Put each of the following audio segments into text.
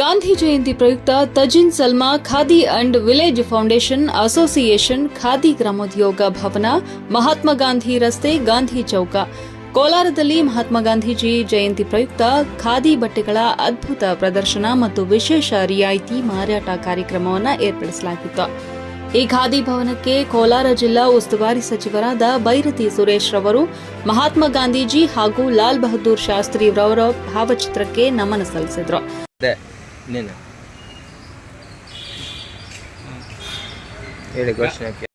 ಗಾಂಧಿ ಜಯಂತಿ ಪ್ರಯುಕ್ತ Tajeen Salma Khadi and village foundation association Khadi Gramodyog Bhavan, Mahatma Gandhi ರಸ್ತೆ, ಗಾಂಧಿ ಚೌಕ. ಕೋಲಾರದಲ್ಲಿ ಮಹಾತ್ಮ ಗಾಂಧೀಜಿ ಜಯಂತಿ ಪ್ರಯುಕ್ತ ಖಾದಿ ಬಟ್ಟೆಗಳ ಅದ್ಭುತ ಪ್ರದರ್ಶನ ಮತ್ತು ವಿಶೇಷ ರಿಯಾಯಿತಿ ಮಾರಾಟ ಕಾರ್ಯಕ್ರಮವನ್ನು ಏರ್ಪಡಿಸಲಾಗಿತ್ತು. ಈ ಖಾದಿ ಭವನಕ್ಕೆ ಕೋಲಾರ ಜಿಲ್ಲಾ ಉಸ್ತುವಾರಿ ಸಚಿವರಾದ ಬೈರತಿ ಸುರೇಶ್ ರವರು, ಮಹಾತ್ಮ ಗಾಂಧೀಜಿ ಹಾಗೂ ಲಾಲ್ ಬಹದ್ದೂರ್ ಶಾಸ್ತ್ರಿ ರವರ ಭಾವಚಿತ್ರಕ್ಕೆ ನಮನ ಸಲ್ಲಿಸಿದರು. ಅದೇ ನೀನು ಹೇಳಿ ಘೋಷಣೆ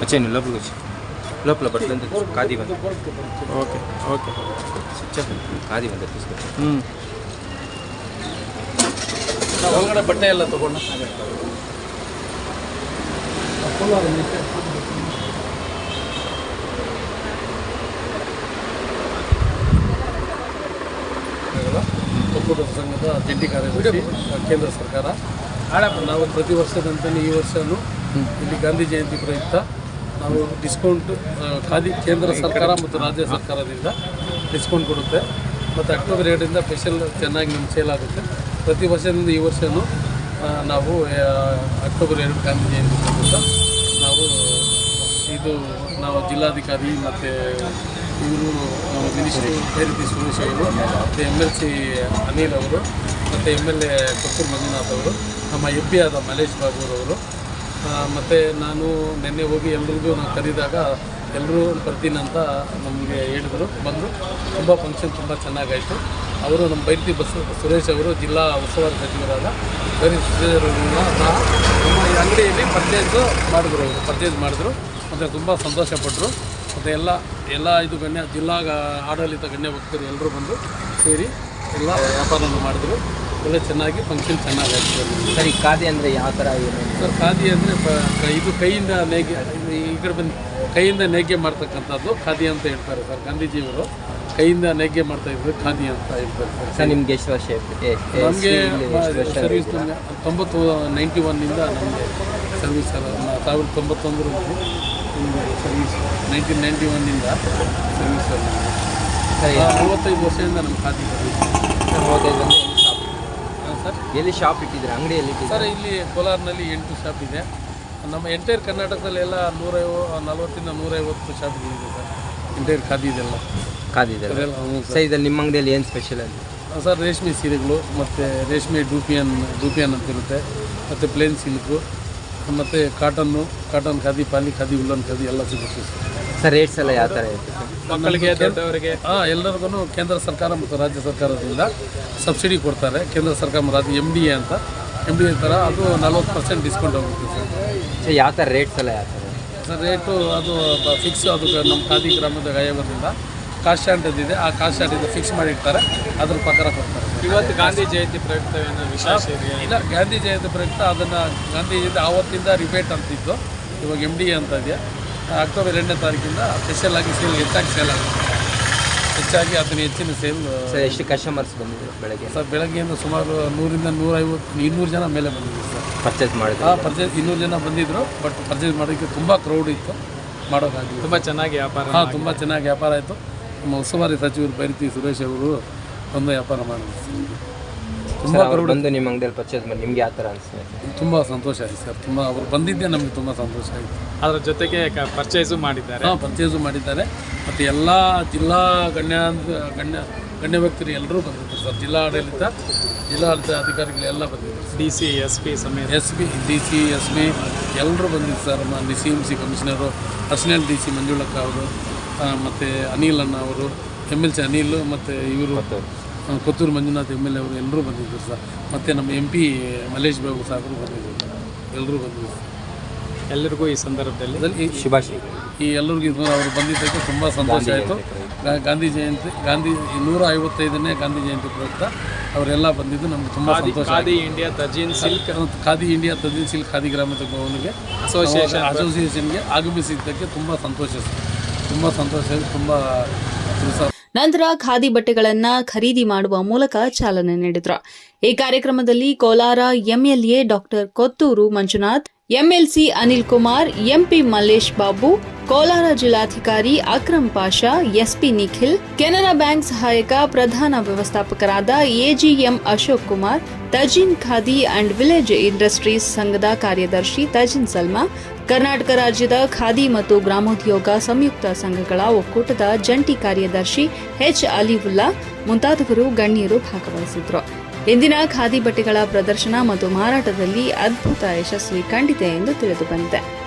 వచ్చేయండి లోపలికి వచ్చి లోపల బట్టలు అంతా తీసుకో. ఖాదీ వంద ఓకే ఓకే చెప్పండి ఖాదీ వంద తీసుకొచ్చి ಹ್ಞೂ ಒಳಗಡೆ ಬಟ್ಟೆ ಎಲ್ಲ ತಗೊಂಡು ಒಕ್ಕೂಟ ಸಂಘದ ಜಂಟಿ ಕಾರ್ಯದರ್ಶಿ ಕೇಂದ್ರ ಸರ್ಕಾರ ನಾವು ಪ್ರತಿ ವರ್ಷದಂತೆ ಈ ವರ್ಷನೂ ಇಲ್ಲಿ ಗಾಂಧಿ ಜಯಂತಿ ಪ್ರಯುಕ್ತ ನಾವು ಡಿಸ್ಕೌಂಟ್ ಖಾದಿ ಕೇಂದ್ರ ಸರ್ಕಾರ ಮತ್ತು ರಾಜ್ಯ ಸರ್ಕಾರದಿಂದ ಡಿಸ್ಕೌಂಟ್ ಕೊಡುತ್ತೆ. ಮತ್ತು ಅಕ್ಟೋಬರ್ ಎರಡರಿಂದ ಸ್ಪೆಷಲ್ ಚೆನ್ನಾಗಿ ನಮ್ಮ ಸೇಲ್ ಆಗುತ್ತೆ. ಪ್ರತಿ ವರ್ಷದಿಂದ ಈ ವರ್ಷವೂ ನಾವು ಅಕ್ಟೋಬರ್ ಎರಡು ಗಾಂಧಿ ಜಯಂತಿ ಪ್ರಯುಕ್ತ ನಾವು ಇದು ನಾವು ಜಿಲ್ಲಾಧಿಕಾರಿ ಮತ್ತು ಇವರು ಮಿನಿಸ್ಟ್ರು ಖೈರತಿ ಸುರೇಶ್ ಅವರು, ಮತ್ತು ಎಂ ಎಲ್ ಸಿ ಅನಿಲ್ ಅವರು, ಮತ್ತು M L A Kothur Manjunath ಅವರು, ನಮ್ಮ ಎಂ ಪಿ ಆದ ಮಲೇಶ್ ಬಾಬು ಅವರು ಮತ್ತು ನಾನು ನಿನ್ನೆ ಹೋಗಿ ಎಲ್ರಿಗೂ ನಾನು ಕರೆದಾಗ ಎಲ್ಲರೂ ಬರ್ತೀನಿ ಅಂತ ನಮಗೆ ಹೇಳಿದರು ಬಂದು ತುಂಬ ಫಂಕ್ಷನ್ ತುಂಬ ಚೆನ್ನಾಗಾಯಿತು. ಅವರು ನಮ್ಮ ಬೈರ್ತಿ ಬಸ್, ಸುರೇಶ್ ಅವರು ಜಿಲ್ಲಾ ಉಸ್ತುವಾರಿ ಸಚಿವರಾದ ಬೈರಿ ಸುರೇಶ್ ಅವರು ಸಹ ನಮ್ಮ ಈ ಅಂಗಡಿಯಲ್ಲಿ ಪರ್ಚೇಸ್ ಮಾಡಿದ್ರು ಅವರು ಪರ್ಚೇಸ್ ಮಾಡಿದ್ರು. ಮತ್ತು ತುಂಬ ಸಂತೋಷಪಟ್ಟರು ಮತ್ತು ಎಲ್ಲ ಎಲ್ಲ ಇದು ಗಣ್ಯ, ಜಿಲ್ಲಾ ಆಡಳಿತ ಗಣ್ಯ ಭಕ್ತರು ಎಲ್ಲರೂ ಬಂದು ಸೇರಿ ಎಲ್ಲ ವ್ಯಾಪಾರವನ್ನು ಮಾಡಿದ್ರು. ಒಳ್ಳೆ ಚೆನ್ನಾಗಿ ಫಂಕ್ಷನ್ ಚೆನ್ನಾಗಾಯ್ತು. ಸರ್ ಈ ಖಾದಿ ಅಂದರೆ ಯಾವ ಥರ ಏನು ಸರ್ ಖಾದಿ ಅಂದರೆ ಇದು ಕೈಯಿಂದ ನೇಗೆ ಈ ಕಡೆ ಬಂದು ಕೈಯಿಂದ ನೇಯ್ಗೆ ಮಾಡ್ತಕ್ಕಂಥದ್ದು ಖಾದಿ ಅಂತ ಹೇಳ್ತಾರೆ ಸರ್ ಗಾಂಧೀಜಿಯವರು. ಕೈಯಿಂದ ನೇಯ್ಗೆ ಮಾಡ್ತಾ ಇದ್ದರು ಖಾದಿ ಅಂತ ಹೇಳ್ತಾರೆ ಸರ್. ಸರ್ ನಿಮ್ಗೆ ಎಷ್ಟು ವರ್ಷ ನಮಗೆ ಸರ್ವಿಸ್ ತೊಂಬತ್ತು ನೈಂಟಿ ಒನ್ನಿಂದ ನಮಗೆ ಸರ್ವಿಸ್ ಸರ್ ಸಾವಿರದ ತೊಂಬತ್ತೊಂದರಲ್ಲಿ ಸರ್ವಿಸ್ ನೈನ್ಟೀನ್ ನೈಂಟಿ ಒನ್ನಿಂದ ಸರ್ವಿಸ್ ಸರ್. ಮೂವತ್ತೈದು ವರ್ಷದಿಂದ ನಮ್ಮ ಖಾದಿ ಸರ್ವಿಸ್ ಮೂವತ್ತೈದು ಶಾಪ್ ಸರ್? ಎಲ್ಲಿ ಶಾಪ್ ಇಟ್ಟಿದ್ದೀರಾ? ಅಂಗಡಿ ಎಲ್ಲಿ ಸರ್ ಇಲ್ಲಿ ಕೋಲಾರ್ನಲ್ಲಿ ಎಂಟು ಶಾಪ್ ಇದೆ. ನಮ್ಮ ಎಂಟೈರ್ ಕರ್ನಾಟಕದಲ್ಲಿ ಎಲ್ಲ ನೂರೈವ ನಲವತ್ತಿಂದ ನೂರೈವತ್ತು ಶಾಪ್ ಇದೆ ಸರ್. ಎಂಟೈರ್ ಖಾದಿ ಇದೆಲ್ಲ ಖಾದಿ ಇದೆ ಸರ್. ನಿಮ್ಮ ಅಂಗಡಿಯಲ್ಲಿ ಏನು ಸ್ಪೆಷಲ್ ಅಲ್ಲಿ? ಸರ್ ರೇಷ್ಮೆ ಸೀರೆಗಳು ಮತ್ತು ರೇಷ್ಮೆ ಡೂಪಿಯನ್ ಡೂಪಿಯನ್ ಅಂತಿರುತ್ತೆ ಮತ್ತು ಪ್ಲೇನ್ ಸಿಲ್ಕು ಮತ್ತು cotton cotton Khadi poly Khadi woollen Khadi ಎಲ್ಲ ಸಿಗುತ್ತೆ ಸರ್. ರೇಟ್ಸ್ ಎಲ್ಲ ಯಾವ ಥರ ಇರುತ್ತೆ? ಮಕ್ಕಳಿಗೆ ದೊಡ್ಡವರಿಗೆ. ಹಾಂ ಎಲ್ಲರಿಗೂ ಕೇಂದ್ರ ಸರ್ಕಾರ ಮತ್ತು ರಾಜ್ಯ ಸರ್ಕಾರದಿಂದ ಸಬ್ಸಿಡಿ ಕೊಡ್ತಾರೆ. ಕೇಂದ್ರ ಸರ್ಕಾರ ಮತ್ತು ರಾಜ್ಯ ಎಂ ಡಿ ಎ ಅಂತ. ಎಂ ಡಿ ಎ ಥರ ಅದು ನಲ್ವತ್ತು ಪರ್ಸೆಂಟ್ ಡಿಸ್ಕೌಂಟ್ ಹೋಗುತ್ತೆ ಸರ್. ಸರ್ ಯಾವ ಥರ ರೇಟ್ಸ್ ಎಲ್ಲ ಯಾವ ಥರ? ಸರ್ ರೇಟು ಅದು ಫಿಕ್ಸ್ ಅದು ನಮ್ಮ ಖಾದಿ ಗ್ರಾಮದ ಆಯೋಗದಿಂದ ಕಾಸ್ಟ್ ಸ್ಟ್ಯಾಂಡ್ ಇದೆ. ಆ ಕಾಸ್ಟ್ ಸ್ಟ್ಯಾಂಡಿಂದ ಫಿಕ್ಸ್ ಮಾಡಿರ್ತಾರೆ. ಅದ್ರ ಪ್ರಕಾರ ಕೊಡ್ತಾರೆ. ಇವತ್ತು ಗಾಂಧಿ ಜಯಂತಿ ಪ್ರಯುಕ್ತ ಏನು ವಿಶೇಷ ಇದೆಯಾ? ಇಲ್ಲ ಗಾಂಧಿ ಜಯಂತಿ ಪ್ರಯುಕ್ತ ಅದನ್ನು ಗಾಂಧಿ ಜಯಂತಿ ಆವತ್ತಿಂದ ರಿಬೇಟ್ ಅಂತಿತ್ತು ಇವಾಗ ಎಂ ಡಿ ಎ ಅಂತ ಇದೆ ಅಕ್ಟೋಬರ್ ಎರಡನೇ ತಾರೀಕಿಂದ ಸ್ಪೆಷಲ್ ಆಗಿ ಸೇಲ್ ಹೆಚ್ಚಾಗಿ ಸೇಲ್ ಆಗುತ್ತೆ. ಹೆಚ್ಚಾಗಿ ಅದನ್ನ ಹೆಚ್ಚಿನ ಸೇಲ್ ಸರ್ ಎಷ್ಟು ಕಸ್ಟಮರ್ಸ್ ಬಂದಿದೆ ಬೆಳಗ್ಗೆ? ಸರ್ ಬೆಳಗ್ಗೆಯಿಂದ ಸುಮಾರು ನೂರಿಂದ ನೂರೈವತ್ತು ಇನ್ನೂರು ಜನ ಮೇಲೆ ಬಂದಿದ್ದೀವಿ ಸರ್. ಪರ್ಚೇಸ್ ಮಾಡಿದ್ರು. ಹಾಂ ಪರ್ಚೇಸ್ ಇನ್ನೂರು ಜನ ಬಂದಿದ್ದರು ಬಟ್ ಪರ್ಚೇಸ್ ಮಾಡೋಕ್ಕೆ ತುಂಬ ಕ್ರೌಡ್ ಇತ್ತು. ಮಾಡೋದಾಗಿ ತುಂಬ ಚೆನ್ನಾಗಿ ವ್ಯಾಪಾರ ಹಾಂ ತುಂಬ ಚೆನ್ನಾಗಿ ವ್ಯಾಪಾರ ಆಯಿತು. ನಮ್ಮ ಉಸ್ತುವಾರಿ ಸಚಿವರು ಬೈರತಿ ಸುರೇಶ್ ಅವರು ಒಂದು ವ್ಯಾಪಾರ ಮಾಡಿದ್ರು ಸರ್ ಅವ್ರು ಬಂದು ನಿಮ್ಮ ಅಂಗಡಿಯಲ್ಲಿ ಪರ್ಚೇಸ್ ಮಾಡಿ ನಿಮ್ಗೆ ಯಾವ ಥರ ಅನಿಸ್ತದೆ ತುಂಬ ಸಂತೋಷ ಆಯಿತು ಸರ್. ತುಂಬ ಅವ್ರು ಬಂದಿದ್ದೇ ನಮಗೆ ತುಂಬ ಸಂತೋಷ ಆಯಿತು. ಅದರ ಜೊತೆಗೆ ಪರ್ಚೇಸು ಮಾಡಿದ್ದಾರೆ. ಹಾಂ ಪರ್ಚೇಸು ಮಾಡಿದ್ದಾರೆ. ಮತ್ತು ಎಲ್ಲ ಜಿಲ್ಲಾ ಗಣ್ಯ ಗಣ್ಯ ಗಣ್ಯ ವ್ಯಕ್ತರು ಎಲ್ಲರೂ ಬಂದಿದ್ದರು ಸರ್. ಜಿಲ್ಲಾ ಆಡಳಿತ ಜಿಲ್ಲಾಡಳಿತ ಅಧಿಕಾರಿಗಳೆಲ್ಲ ಬಂದಿದ್ದರು ಡಿ ಸಿ ಎಸ್ ಪಿ ಸಮೇತ. S P D C S P ಎಲ್ಲರೂ ಬಂದಿದ್ದು sir. D C M C commissioner assistant D C ಮಂಜುಳಕ್ಕ ಅವರು ಮತ್ತು ಅನಿಲ್ ಅಣ್ಣ ಅವರು ಎಂ ಎಲ್ ಸಿ ಅನಿಲ್ ಮತ್ತು ಇವರು Kothur Manjunath M L A ಅವರು ಎಲ್ಲರೂ ಬಂದಿದ್ದರು ಸರ್. ಮತ್ತು ನಮ್ಮ ಎಂ ಪಿ ಮಲ್ಲೇಶ್ ಬಾಬು ಸಾಹೇಬರು ಬಂದಿದ್ದರು. ಎಲ್ಲರೂ ಬಂದಿದ್ದರು ಎಲ್ಲರಿಗೂ ಈ ಸಂದರ್ಭದಲ್ಲಿ ಶುಭಾಶಯ. ಈ ಎಲ್ಲರಿಗೂ ಇದು ಅವರು ಬಂದಿದ್ದಕ್ಕೆ ತುಂಬ ಸಂತೋಷ ಆಯಿತು. ಗಾಂಧಿ ಜಯಂತಿ ಗಾಂಧಿ ನೂರ ಐವತ್ತೈದನೇ ಗಾಂಧಿ ಜಯಂತಿ ಪ್ರಯುಕ್ತ ಅವರೆಲ್ಲ ಬಂದಿದ್ದು ನಮ್ಗೆ ತುಂಬ ಖಾದಿ ಸಂತೋಷ Khadi India Tajeen silk. Khadi India Tajeen silk Khadi ಗ್ರಾಮದ ಭವನಿಗೆ ಅಸೋಸಿಯೇಷನ್ ಅಸೋಸಿಯೇಷನ್ಗೆ ಆಗಮಿಸಿದ್ದಕ್ಕೆ ತುಂಬ ಸಂತೋಷ ಸರ್. ತುಂಬ ಸಂತೋಷ ತುಂಬ ನಂತರ ಖಾದಿ ಬಟ್ಟೆಗಳನ್ನ ಖರೀದಿ ಮಾಡುವ ಮೂಲಕ ಚಾಲನೆ ನೀಡಿದ್ರು. ಈ ಕಾರ್ಯಕ್ರಮದಲ್ಲಿ Kolar MLA doctor Kothur Manjunath MLC Anil Kumar, MP Mallesh Babu, Kolar ಜಿಲ್ಲಾಧಿಕಾರಿ ಅಕ್ರಮ್ ಪಾಷಾ, ಎಸ್ಪಿ ನಿಖಿಲ್, ಕೆನರಾ ಬ್ಯಾಂಕ್ ಸಹಾಯಕ ಪ್ರಧಾನ ವ್ಯವಸ್ಥಾಪಕರಾದ AGM Ashok Kumar, Tajeen Khadi and village industries ಸಂಘದ ಕಾರ್ಯದರ್ಶಿ ತಜಿನ್ ಸಲ್ಮಾ, ಕರ್ನಾಟಕ ರಾಜ್ಯದ ಖಾದಿ ಮತ್ತು ಗ್ರಾಮೋದ್ಯೋಗ ಸಂಯುಕ್ತ ಸಂಘಗಳ ಒಕ್ಕೂಟದ ಜಂಟಿ ಕಾರ್ಯದರ್ಶಿ ಎಚ್ ಅಲಿವುಲ್ಲಾ, ಮುಂತಾದವರು ಗಣ್ಯರು ಭಾಗವಹಿಸಿದ್ರು. ಇಂದಿನ ಖಾದಿ ಬಟ್ಟೆಗಳ ಪ್ರದರ್ಶನ ಮತ್ತು ಮಾರಾಟದಲ್ಲಿ ಅದ್ಭುತ ಯಶಸ್ವಿ ಕಂಡಿದೆ ಎಂದು ತಿಳಿದು ಬಂದಿದೆ.